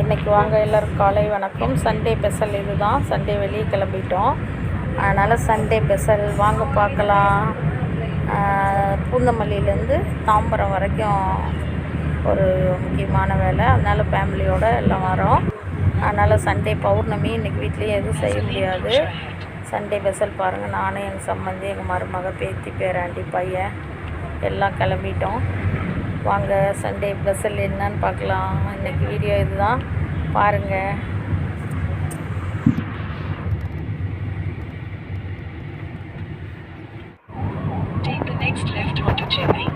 இன்றைக்கி வாங்க எல்லோரும் காலை வணக்கம். சண்டே ஸ்பெஷல் இது தான் சண்டே வெளியே கிளம்பிட்டோம். அதனால் சண்டே ஸ்பெஷல் வாங்க பார்க்கலாம். பூந்தமல்லியிலேருந்து தாம்பரம் வரைக்கும் ஒரு முக்கியமான வேலை. அதனால் ஃபேமிலியோடு எல்லாம் வரோம். அதனால் சண்டே பௌர்ணமி இன்றைக்கி வீட்லேயும் எதுவும் செய்ய முடியாது. சண்டே ஸ்பெஷல் பாருங்கள் நானும் எங்கள் சம்மந்தி எங்கள் மருமக பேத்தி பேராண்டி பையன் எல்லாம் கிளம்பிட்டோம். வாங்க சண்டே ஸ்பெஷல் என்னன்னு பார்க்கலாம். இன்றைக்கி வீடியோ இதுதான். பாருங்கள் Take the next left onto Chennai.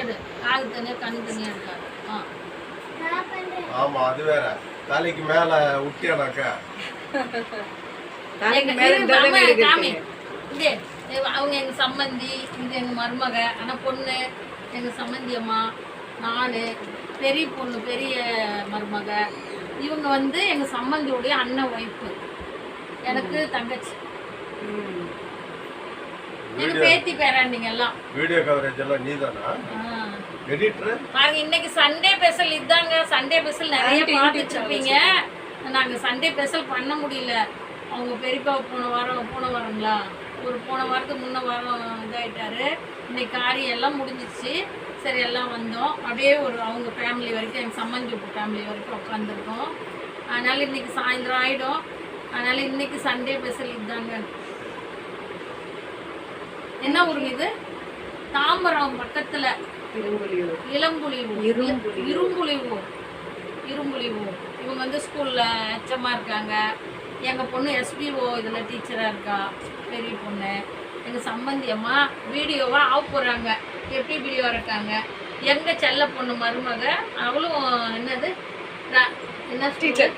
எடு காது தனியாக கண் தனியாக இருக்காது. ஆ. ஆமா அது வேற. தலைக்கு மேல காமி. இவ- அவங்க எங்க சம்மந்தி இது எங்க மருமக ஆனா பொண்ணு எங்க சம்மந்தி அம்மா நானு பெரிய பொண்ணு பெரிய மருமக இவங்க வந்து எங்க சம்மந்தியுடைய அண்ணன் ஒய்ஃபு எனக்கு தங்கச்சி. எங்க பேத்தி பேராண்டிங்க எல்லாம். வீடியோ கவரேஜ் எல்லாம் நீதானா? பாருங்க இன்னைக்கு சண்டே ஸ்பெஷல் இதாங்க. சண்டே ஸ்பெஷல் நிறைய பார்த்துருப்பீங்க நாங்க சண்டே ஸ்பெஷல் பண்ண முடியல. அவங்க பெரியப்பா போன வாரம் போன வாரங்களா? ஒரு போன வாரத்துக்கு முன்ன வாரம் இதாயிட்டாரு. இன்னைக்கு காரியம் எல்லாம் முடிஞ்சிச்சு சரி எல்லாம் வந்தோம். அப்படியே ஒரு அவங்க ஃபேமிலி வரைக்கும் எங்கள் சம்மந்தி ஃபேமிலி வரைக்கும் உட்காந்துருக்கோம் அதனால இன்னைக்கு சாயந்தரம் ஆயிடும். அதனால இன்னைக்கு சண்டே ஸ்பெஷல் இதாங்க. என்ன ஊருங்க இது? தாம்பரம் பக்கத்துல. இளம்புலிவு இரும்புலிவு இரும்புலிவு இவங்க வந்து ஸ்கூலில் ஹெச்எம்மாக இருக்காங்க. எங்கள் பொண்ணு எஸ்பிஓ இதில் டீச்சராக இருக்கா. பெரிய பொண்ணு. எங்கள் சம்பந்தி அம்மா வீடியோவாக ஆஃப் போடுறாங்க எப்படி வீடியோ இருக்காங்க எங்கள் செல்ல பொண்ணு மருமக? அவளும் என்னது? என்ன டீச்சர்.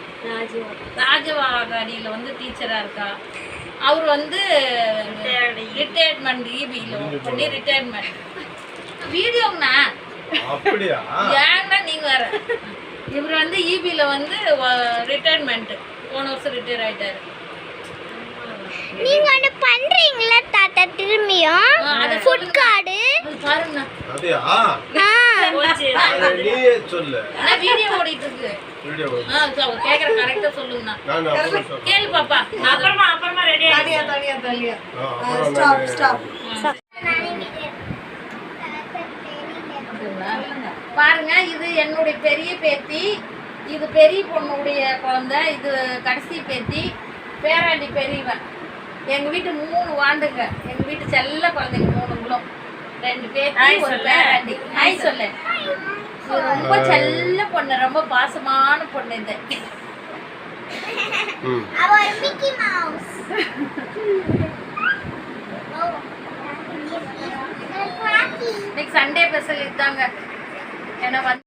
ராஜவாகாடியில் வந்து டீச்சராக இருக்கா. அவர் வந்து ரிட்டையர்மெண்ட் இபியில் பண்ணி ரிட்டையர்மெண்ட் வீடியோங்கண்ணா அப்படியா? ஏன்னா நீங்க வேற. இவர் வந்து இபில வந்து ரிட்டையர்மெண்ட் போன வருஷம் ரிட்டையர் ஆயிட்டாரு. நீங்க ஒண்ணு பண்றீங்களா தாத்தா? திரும்பியும். அதை ஃபுட் கார்டு. அது பாருங்கண்ணா. அப்படியா? போச்சு. அதை நீயே சொல்லு. அண்ணா வீடியோ ஓடிட்டு இருக்கு. வீடியோ ஆ கேக்குற கரெக்டா சொல்லுங்கண்ணா. நான் அப்புறம் சொல்றேன். கேளு பாப்பா. அப்புறமா பாருங்க இது என்னுடைய பெரிய பேத்தி. இது பெரிய பொண்ணுடைய குழந்தை. இது கடைசி பேத்தி. பேராண்டி பெரியவன். எங்க வீட்டு மூணு வாண்டுங்க எங்க வீட்டு செல்ல குழந்தைங்க மூணுங்களும். ரெண்டு பேத்தி ஒரு பேராண்டி. ஹாய் சொல்லு. ரொம்ப செல்ல பொண்ணு. ரொம்ப பாசமான பொண்ணு இது. ம் அவ ஒரு மிக்கி மவுஸ் இன்னைக்கு சண்டே ஸ்பெஷல் இதுதாங்க. ஏன்னா